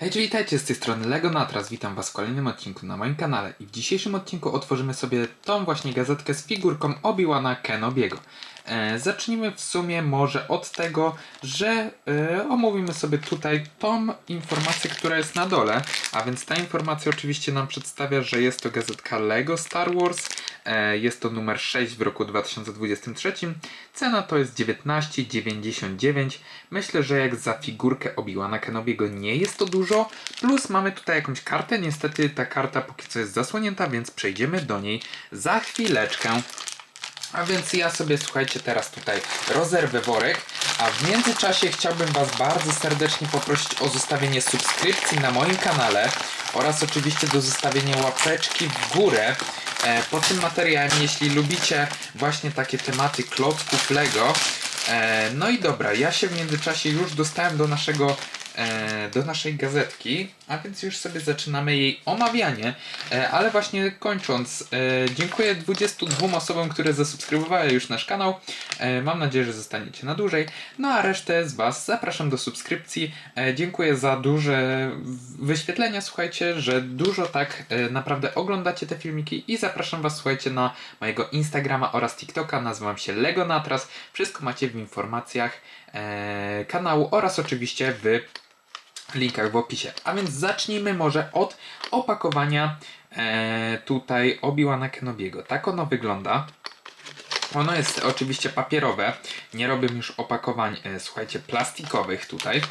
Hej, witajcie z tej strony Lego Natras. Witam Was w kolejnym odcinku na moim kanale. I w dzisiejszym odcinku otworzymy sobie tą właśnie gazetkę z figurką Obi-Wana Kenobiego. E, zacznijmy w sumie może od tego, że e, omówimy sobie tutaj tą informację, która jest na dole. A więc ta informacja oczywiście nam przedstawia, że jest to gazetka Lego Star Wars. E, jest to numer 6 w roku 2023. Cena to jest 19,99. Myślę, że jak za figurkę Obi-Wana Kenobiego nie jest to dużo. Plus mamy tutaj jakąś kartę. Niestety ta karta póki co jest zasłonięta, więc przejdziemy do niej za chwileczkę. A więc ja sobie, słuchajcie, teraz tutaj rozerwę worek, a w międzyczasie chciałbym Was bardzo serdecznie poprosić o zostawienie subskrypcji na moim kanale oraz oczywiście do zostawienia łapeczki w górę e, pod tym materiałem, jeśli lubicie właśnie takie tematy klocków Lego. E, no i dobra, ja się w międzyczasie już dostałem do naszego do naszej gazetki, a więc już sobie zaczynamy jej omawianie. E, ale właśnie kończąc, e, dziękuję 22 osobom, które zasubskrybowały już nasz kanał. E, mam nadzieję, że zostaniecie na dłużej. No a resztę z Was zapraszam do subskrypcji. E, dziękuję za duże wyświetlenia, słuchajcie, że dużo tak e, naprawdę oglądacie te filmiki i zapraszam Was, słuchajcie, na mojego Instagrama oraz TikToka. Nazywam się Lego Natras. Wszystko macie w informacjach e, kanału oraz oczywiście w linkach w opisie. A więc zacznijmy może od opakowania e, tutaj Obi-Wana Kenobiego. Tak ono wygląda. Ono jest oczywiście papierowe. Nie robię już opakowań, e, słuchajcie, plastikowych tutaj.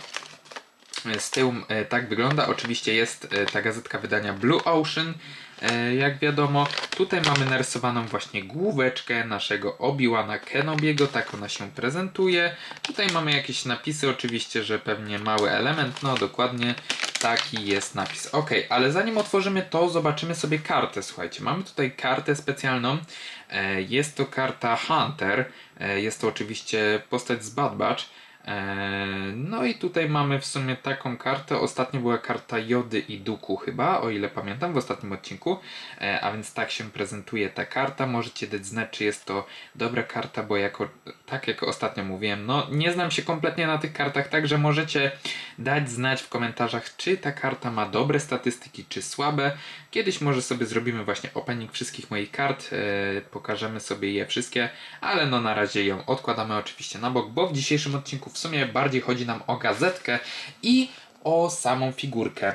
Z tyłu e, tak wygląda. Oczywiście jest e, ta gazetka wydania Blue Ocean. E, Jak wiadomo, tutaj mamy narysowaną właśnie główeczkę naszego Obi-Wana Kenobiego, tak ona się prezentuje. Tutaj mamy jakieś napisy, oczywiście, że pewnie mały element, no dokładnie taki jest napis. Ok, ale zanim otworzymy to, zobaczymy sobie kartę. Słuchajcie, mamy tutaj kartę specjalną. Jest to karta Hunter. Jest to oczywiście postać z Bad Batch. Eee, No i tutaj mamy w sumie taką kartę. Ostatnio była karta Jody i Duku chyba, o ile pamiętam w ostatnim odcinku. Eee, A więc tak się prezentuje ta karta. Możecie dać znać, czy jest to dobra karta, bo jako, tak jak ostatnio mówiłem, no nie znam się kompletnie na tych kartach, także możecie dać znać w komentarzach, czy ta karta ma dobre statystyki, czy słabe. Kiedyś może sobie zrobimy właśnie opening wszystkich moich kart, eee, pokażemy sobie je wszystkie, ale no na razie ją odkładamy oczywiście na bok, bo w dzisiejszym odcinku w sumie bardziej chodzi nam o gazetkę i o samą figurkę.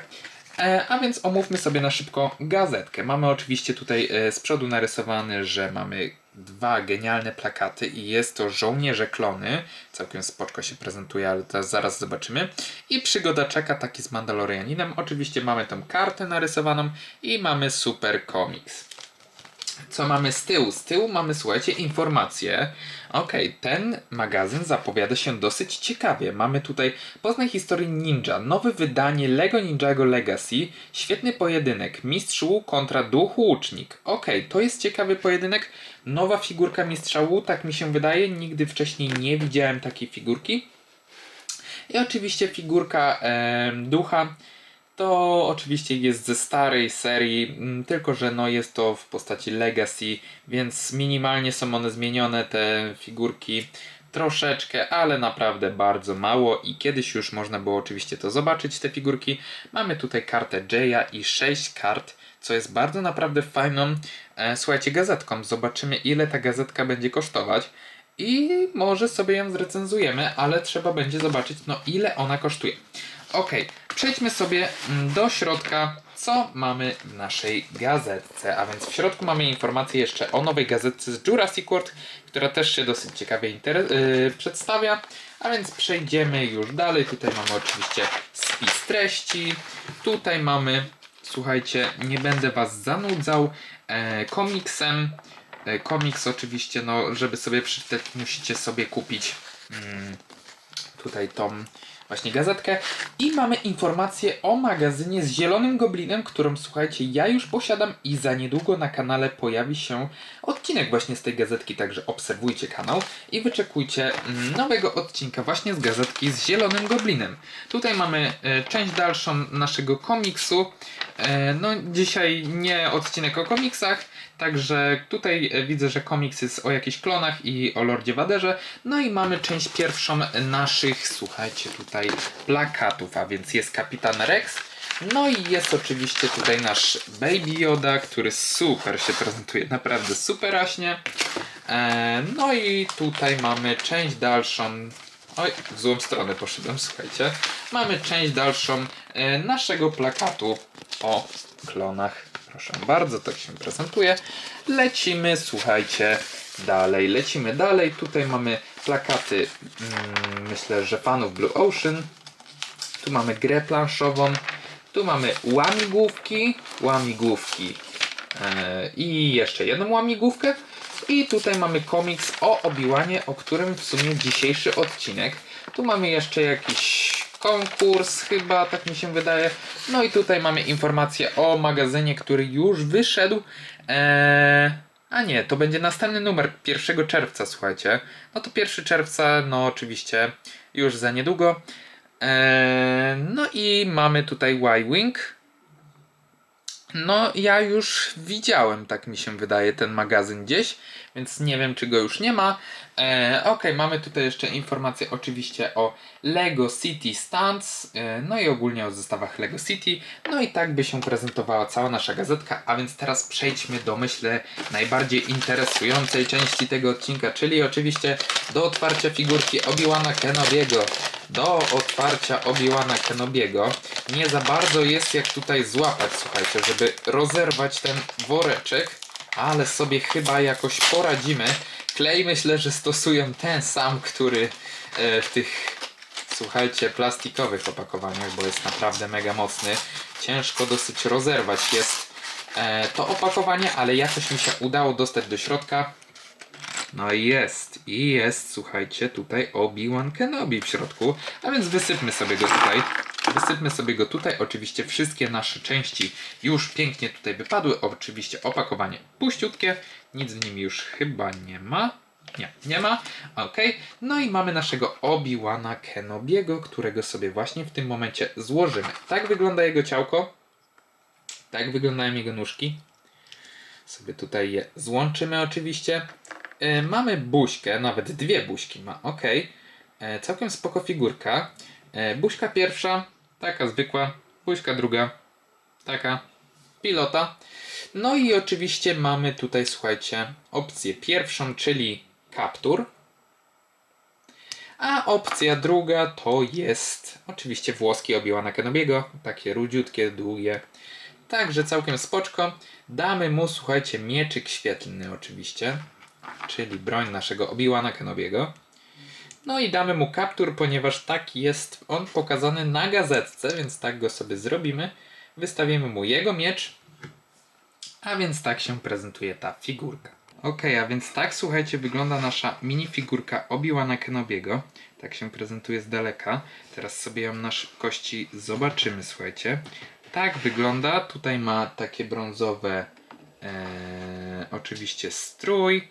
E, a więc omówmy sobie na szybko gazetkę. Mamy oczywiście tutaj e, z przodu narysowany, że mamy dwa genialne plakaty i jest to Żołnierze Klony. Całkiem spoczko się prezentuje, ale to zaraz zobaczymy. I przygoda czeka taki z Mandalorianinem. Oczywiście mamy tą kartę narysowaną i mamy Super Comics. Co mamy z tyłu? Z tyłu mamy, słuchajcie, informacje. Okej, ten magazyn zapowiada się dosyć ciekawie. Mamy tutaj Poznaj historię ninja, nowe wydanie Lego Ninjago Legacy, świetny pojedynek, Mistrz Wu kontra Duch Łucznik. Okej, to jest ciekawy pojedynek, nowa figurka Mistrza Wu, tak mi się wydaje, nigdy wcześniej nie widziałem takiej figurki. I oczywiście figurka em, Ducha, to oczywiście jest ze starej serii, mm, tylko że no jest to w postaci Legacy, więc minimalnie są one zmienione, te figurki troszeczkę, ale naprawdę bardzo mało i kiedyś już można było oczywiście to zobaczyć, te figurki. Mamy tutaj kartę Jaya i 6 kart, co jest bardzo naprawdę fajną, e, słuchajcie, gazetką. Zobaczymy ile ta gazetka będzie kosztować. I może sobie ją zrecenzujemy, ale trzeba będzie zobaczyć, no ile ona kosztuje. Ok, przejdźmy sobie mm, do środka, co mamy w naszej gazetce. A więc w środku mamy informację jeszcze o nowej gazetce z Jurassic World, która też się dosyć ciekawie yy, przedstawia. A więc przejdziemy już dalej. Tutaj mamy oczywiście spis treści. Tutaj mamy, słuchajcie, nie będę Was zanudzał e, komiksem. E, komiks oczywiście, no, żeby sobie przeczytać, musicie sobie kupić mm, tutaj tą właśnie gazetkę. I mamy informację o magazynie z Zielonym Goblinem, którą słuchajcie, ja już posiadam i za niedługo na kanale pojawi się odcinek właśnie z tej gazetki, także obserwujcie kanał i wyczekujcie nowego odcinka właśnie z gazetki z Zielonym Goblinem. Tutaj mamy e, część dalszą naszego komiksu. E, no dzisiaj nie odcinek o komiksach, także tutaj e, widzę, że komiks jest o jakichś klonach i o Lordzie Waderze. No i mamy część pierwszą naszych, słuchajcie, tutaj plakatów, a więc jest Kapitan Rex. No i jest oczywiście tutaj nasz Baby Yoda, który super się prezentuje, naprawdę superaśnie. E, no i tutaj mamy część dalszą. Oj, w złą stronę poszedłem, słuchajcie. Mamy część dalszą e, naszego plakatu o klonach. Proszę bardzo, tak się prezentuje. Lecimy, słuchajcie, dalej. Lecimy dalej. Tutaj mamy plakaty, mm, myślę, że fanów Blue Ocean. Tu mamy grę planszową. Tu mamy łamigłówki, łamigłówki e, i jeszcze jedną łamigłówkę. I tutaj mamy komiks o Obiłanie, o którym w sumie dzisiejszy odcinek. Tu mamy jeszcze jakiś konkurs chyba, tak mi się wydaje. No i tutaj mamy informację o magazynie, który już wyszedł. Eee, a nie, to będzie następny numer 1 czerwca, słuchajcie. No to 1 czerwca, no oczywiście już za niedługo. Eee, no i mamy tutaj Y-Wing. No, ja już widziałem, tak mi się wydaje, ten magazyn gdzieś, więc nie wiem, czy go już nie ma. E, ok, mamy tutaj jeszcze informacje oczywiście o Lego City Stunts, e, no i ogólnie o zestawach Lego City. No i tak by się prezentowała cała nasza gazetka, a więc teraz przejdźmy do, myślę, najbardziej interesującej części tego odcinka, czyli oczywiście do otwarcia figurki Obi-Wana Kenobiego. Do otwarcia Obi-Wana Kenobiego. Nie za bardzo jest jak tutaj złapać, słuchajcie, żeby rozerwać ten woreczek, ale sobie chyba jakoś poradzimy. Klej myślę, że stosują ten sam, który e, w tych, słuchajcie, plastikowych opakowaniach, bo jest naprawdę mega mocny. Ciężko dosyć rozerwać jest e, to opakowanie, ale jakoś mi się udało dostać do środka. No i jest, i jest, słuchajcie, tutaj Obi-Wan Kenobi w środku, a więc wysypmy sobie go tutaj. Wysypmy sobie go tutaj, oczywiście wszystkie nasze części już pięknie tutaj wypadły, oczywiście opakowanie puściutkie, nic w nim już chyba nie ma. Nie, nie ma. Ok. No i mamy naszego Obi-Wana Kenobiego, którego sobie właśnie w tym momencie złożymy. Tak wygląda jego ciałko. Tak wyglądają jego nóżki. Sobie tutaj je złączymy oczywiście. E, mamy buźkę, nawet dwie buźki ma, ok. E, całkiem spoko figurka. E, buźka pierwsza, taka zwykła. Buźka druga, taka pilota. No i oczywiście mamy tutaj, słuchajcie, opcję pierwszą, czyli kaptur. A opcja druga to jest oczywiście włoski Obi-Wana Kenobiego, takie rudziutkie, długie. Także całkiem spoczko. Damy mu, słuchajcie, mieczyk świetlny oczywiście, czyli broń naszego Obi-Wana Kenobiego. No i damy mu kaptur, ponieważ tak jest on pokazany na gazetce, więc tak go sobie zrobimy. Wystawimy mu jego miecz, a więc tak się prezentuje ta figurka. Ok, a więc tak słuchajcie wygląda nasza minifigurka Obi-Wana Kenobiego. Tak się prezentuje z daleka. Teraz sobie ją na szybkości zobaczymy, słuchajcie. Tak wygląda. Tutaj ma takie brązowe e, oczywiście strój.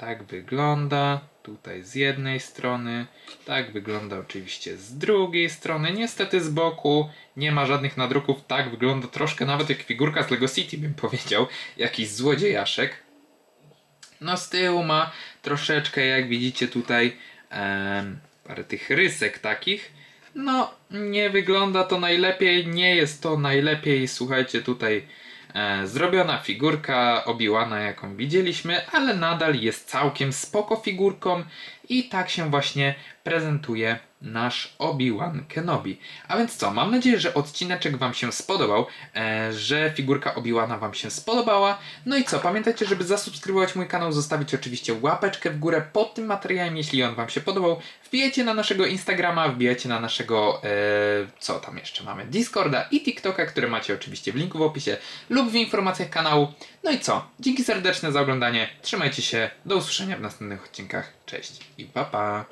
Tak wygląda. Tutaj z jednej strony. Tak wygląda oczywiście z drugiej strony. Niestety z boku nie ma żadnych nadruków. Tak wygląda troszkę nawet jak figurka z Lego City bym powiedział. Jakiś złodziejaszek. No z tyłu ma troszeczkę, jak widzicie tutaj, em, parę tych rysek takich. No, nie wygląda to najlepiej, nie jest to najlepiej, słuchajcie, tutaj e, zrobiona figurka Obi-Wana, jaką widzieliśmy, ale nadal jest całkiem spoko figurką i tak się właśnie prezentuje nasz Obi-Wan Kenobi. A więc co, mam nadzieję, że odcineczek Wam się spodobał, e, że figurka Obi-Wana Wam się spodobała. No i co, pamiętajcie, żeby zasubskrybować mój kanał, zostawić oczywiście łapeczkę w górę pod tym materiałem, jeśli on Wam się podobał. Wbijajcie na naszego Instagrama, wbijajcie na naszego, e, co tam jeszcze mamy, Discorda i TikToka, które macie oczywiście w linku w opisie lub w informacjach kanału. No i co, dzięki serdeczne za oglądanie, trzymajcie się, do usłyszenia w następnych odcinkach, cześć i pa pa!